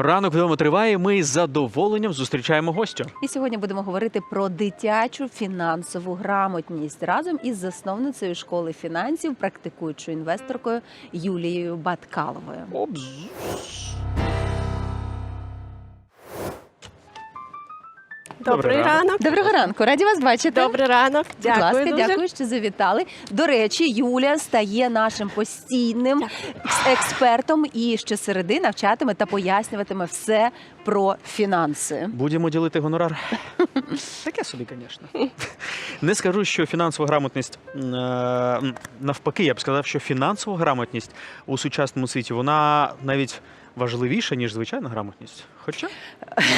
Ранок вдома триває. Ми з задоволенням зустрічаємо гостю. І сьогодні будемо говорити про дитячу фінансову грамотність разом із засновницею школи фінансів, практикуючою інвесторкою Юлією Баткаловою. Обз. Добрий Добрий ранок. ранок. Доброго ранку, раді вас бачити. Добрий ранок. Будь Дякую ласка, дуже. дякую, що завітали. До речі, Юля стає нашим постійним експертом і щосереди навчатиме та пояснюватиме все про фінанси. Будемо ділити гонорар. Таке собі, звісно. Не скажу, що фінансова грамотність е, навпаки, я б сказав, що фінансова грамотність у сучасному світі вона навіть важливіша, ніж звичайна грамотність. Хоча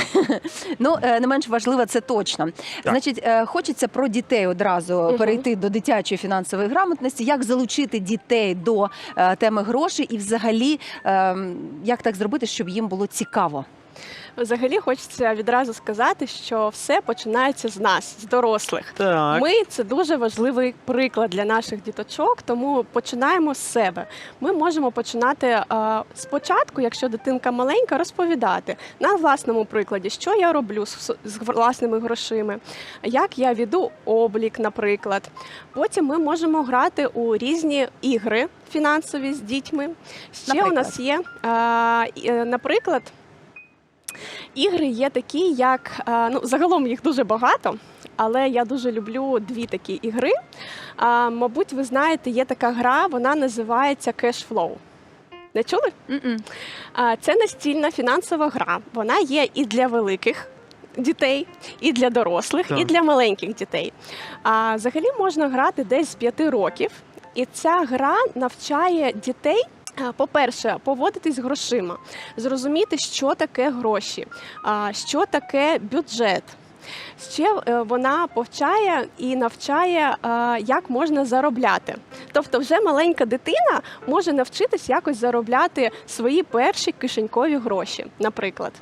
Ну е, не менш важливо, це точно. Значить, е, хочеться про дітей одразу перейти до дитячої фінансової грамотності, як залучити дітей до е, теми грошей, і взагалі е, як так зробити, щоб їм було цікаво. Взагалі хочеться відразу сказати, що все починається з нас, з дорослих. так. Ми це дуже важливий приклад для наших діточок, тому починаємо з себе. Ми можемо починати е, спочатку, якщо дитинка маленька, розповідати на власному прикладі, що я роблю з, з власними грошима, як я веду облік, наприклад. Потім ми можемо грати у різні ігри фінансові з дітьми. Ще Наприклад? у нас є, е, е, наприклад. Ігри є такі, як е, ну загалом їх дуже багато, але я дуже люблю дві такі ігри. А, мабуть, ви знаєте, є така гра, вона називається Cash Flow. Не чули? А, Це настільна фінансова гра. Вона є і для великих дітей, і для дорослих, Так. і для маленьких дітей. А взагалі можна грати десь з 5 років, і ця гра навчає дітей. А, По-перше, поводитись грошима, зрозуміти, що таке гроші, що таке бюджет. Ще е, вона повчає і навчає, е, як можна заробляти. Тобто, вже маленька дитина може навчитись якось заробляти свої перші кишенькові гроші, наприклад.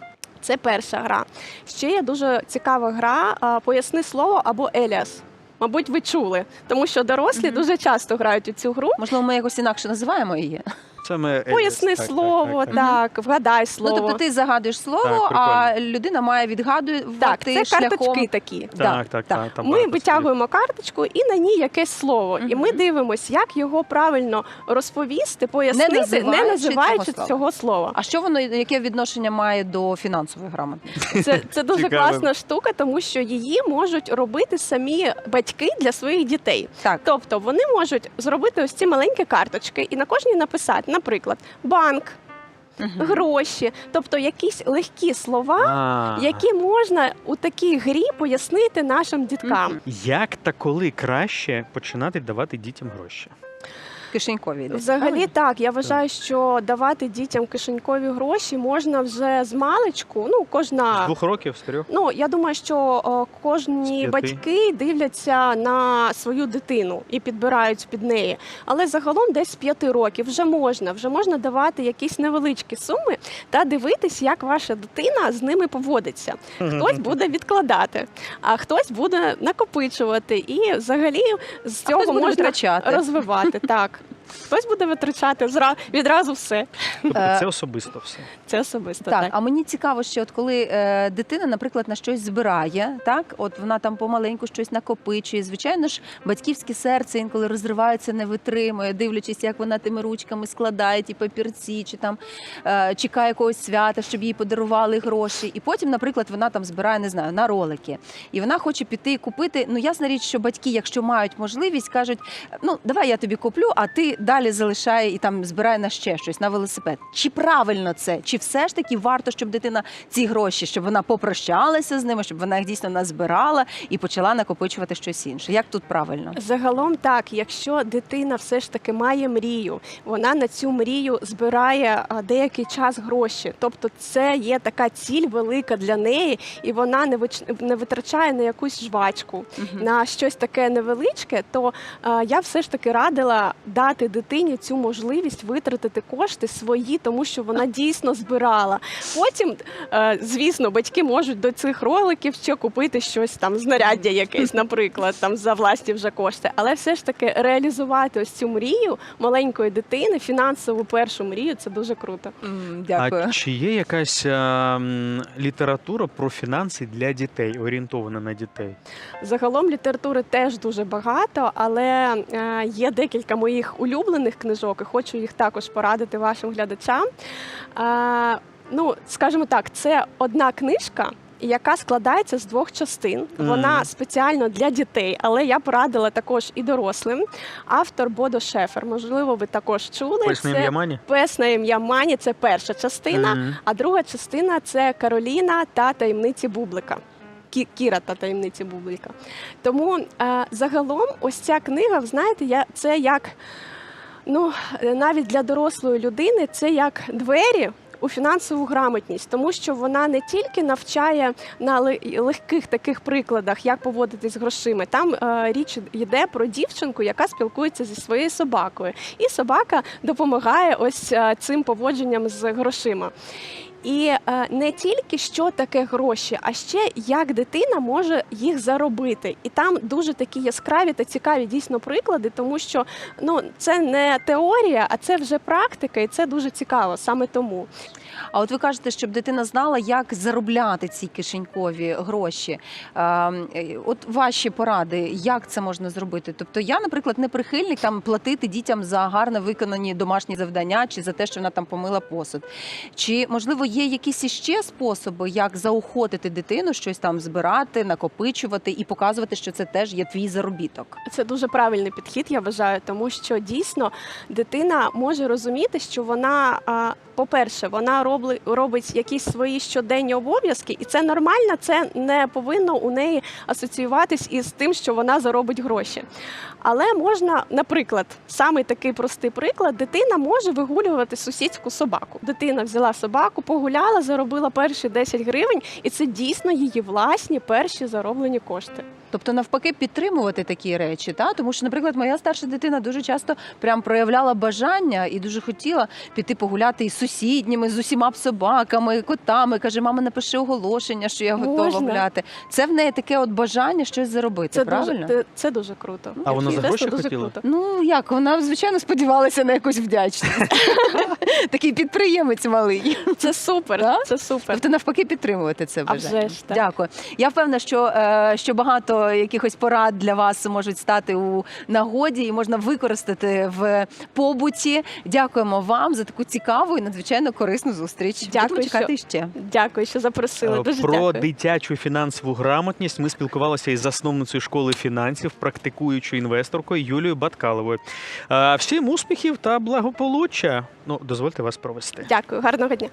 Це перша гра. Ще є дуже цікава гра Поясни слово або Еліас. Мабуть, ви чули, тому що дорослі Мгм. дуже часто грають у цю гру. Можливо, ми якось інакше називаємо її. Це ми Поясни так, так, слово, так, так, так. вгадай слово. Ну тобто ти загадуєш слово, Так, а людина має відгадувати так, це шляхом. карточки такі. Да, Так, так, так. так. там Ми витягуємо карточку і на ній якесь слово. І ми дивимося, як його правильно розповісти, пояснити, не називаючи називаючи, цього слова. цього слова. А що воно яке відношення має до фінансової грамотності? Це, це дуже класна штука, тому що її можуть робити самі батьки для своїх дітей. Так. Тобто вони можуть зробити ось ці маленькі карточки і на кожній написати, наприклад, банк, гроші, тобто якісь легкі слова, А, які можна у такій грі пояснити нашим діткам. Як та коли краще починати давати дітям гроші? Кишенькові йдуть. Взагалі так, я вважаю, що давати дітям кишенькові гроші можна вже з маличку. Ну, З кожна двох років, з трьох? Ну я думаю, що о, З кожні п'яти. батьки дивляться на свою дитину і підбирають під неї. Але загалом десь з п'яти років вже можна, вже можна давати якісь невеличкі суми та дивитись, як ваша дитина з ними поводиться. Хтось буде відкладати, а хтось буде накопичувати. І взагалі з цього хтось буде можна розвивати. Так. Хтось буде витрачати зра- відразу все. Тобто Е, це особисто все. Це особисто. Так, Так, а мені цікаво, що от коли е, дитина, наприклад, на щось збирає, так от вона там помаленьку щось накопичує. Звичайно ж, батьківське серце інколи розривається, не витримує, дивлячись, як вона тими ручками складає ті папірці, чи там е, чекає якогось свята, щоб їй подарували гроші. І потім, наприклад, вона там збирає, не знаю, на ролики. І вона хоче піти і купити. Ну ясна річ, що батьки, якщо мають можливість, кажуть: ну давай я тобі куплю, а ти далі залишай і там збирай на ще щось на велосипед. Чи правильно це? Чи все ж таки варто, щоб дитина ці гроші, щоб вона попрощалася з ними, щоб вона їх дійсно назбирала і почала накопичувати щось інше? Як тут правильно? Загалом так, якщо дитина все ж таки має мрію, вона на цю мрію збирає деякий час гроші. Тобто це є така ціль велика для неї, і вона не не витрачає на якусь жвачку, Мгм. на щось таке невеличке, то я все ж таки радила дати дати дитині цю можливість витратити кошти свої, тому що вона дійсно збирала. Потім, е, звісно, батьки можуть до цих роликів ще купити щось там, знаряддя якесь, наприклад, там за власні вже кошти. Але все ж таки реалізувати ось цю мрію маленької дитини, фінансову першу мрію, це дуже круто. Дякую. А чи є якась е, м, література про фінанси для дітей, орієнтована на дітей? Загалом літератури теж дуже багато, але е, є декілька моїх улюблених книжок, і хочу їх також порадити вашим глядачам. Ну, скажімо так, це одна книжка. Яка складається з двох частин. Вона Мгм. спеціально для дітей, але я порадила також і дорослим. Автор Бодо Шефер. Можливо, ви також чули. Пес на ім'я Мані? Пес на ім'я Мані. Це перша частина. Мгм. А друга частина це Кароліна та таємниці Бублика. Кіра та таємниці Бублика. Тому е, загалом, ось ця книга, знаєте, я, це як ну, е, навіть для дорослої людини, це як двері. У фінансову грамотність, тому що вона не тільки навчає на легких таких прикладах, як поводитись з грошима. Там е, річ йде про дівчинку, яка спілкується зі своєю собакою, і собака допомагає ось е, цим поводженням з грошима. І е, не тільки що таке гроші, а ще як дитина може їх заробити. І там дуже такі яскраві та цікаві дійсно приклади, тому що ну це не теорія, а це вже практика, і це дуже цікаво саме тому. А от ви кажете, щоб дитина знала, як заробляти ці кишенькові гроші. Ем, От ваші поради, як це можна зробити? Тобто, я, наприклад, не прихильник там платити дітям за гарно виконані домашні завдання чи за те, що вона там помила посуд. Чи можливо є якісь іще способи, як заохотити дитину щось там збирати, накопичувати і показувати, що це теж є твій заробіток? Це дуже правильний підхід, я вважаю, тому що дійсно дитина може розуміти, що вона, по-перше, вона робить якісь свої щоденні обов'язки, і це нормально, це не повинно у неї асоціюватись із тим, що вона заробить гроші. Але можна, наприклад, самий такий простий приклад: дитина може вигулювати сусідську собаку. Дитина взяла собаку, погуляла, заробила перші 10 гривень, і це дійсно її власні перші зароблені кошти. Тобто, навпаки, підтримувати такі речі, та тому що, наприклад, моя старша дитина дуже часто прям проявляла бажання і дуже хотіла піти погуляти із сусідніми, з усіма собаками, котами. каже, мама, напиши оголошення, що я готова Можна. гуляти. Це в неї таке от бажання щось заробити. Це правильно? дуже, це, це дуже круто. А вона за гроші хотіла? круто. Ну як вона звичайно сподівалася на якусь вдячність. Такий підприємець малий. Це супер. Да? Це супер. Тобто навпаки підтримувати це А вже ж, так. Дякую. Я впевнена, що, е, що багато якихось порад для вас можуть стати у нагоді і можна використати в побуті. Дякуємо вам за таку цікаву і надзвичайно корисну зустріч. Дякую, Будемо чекати ще. Дякую, що запросили. Е, Дуже Про дякую. дитячу фінансову грамотність ми спілкувалися із засновницею школи фінансів, практикуючою інвесторкою Юлією Баткаловою. Е, Всім успіхів та благополуччя. Ну, дозвольте вас провести. Дякую, гарного дня.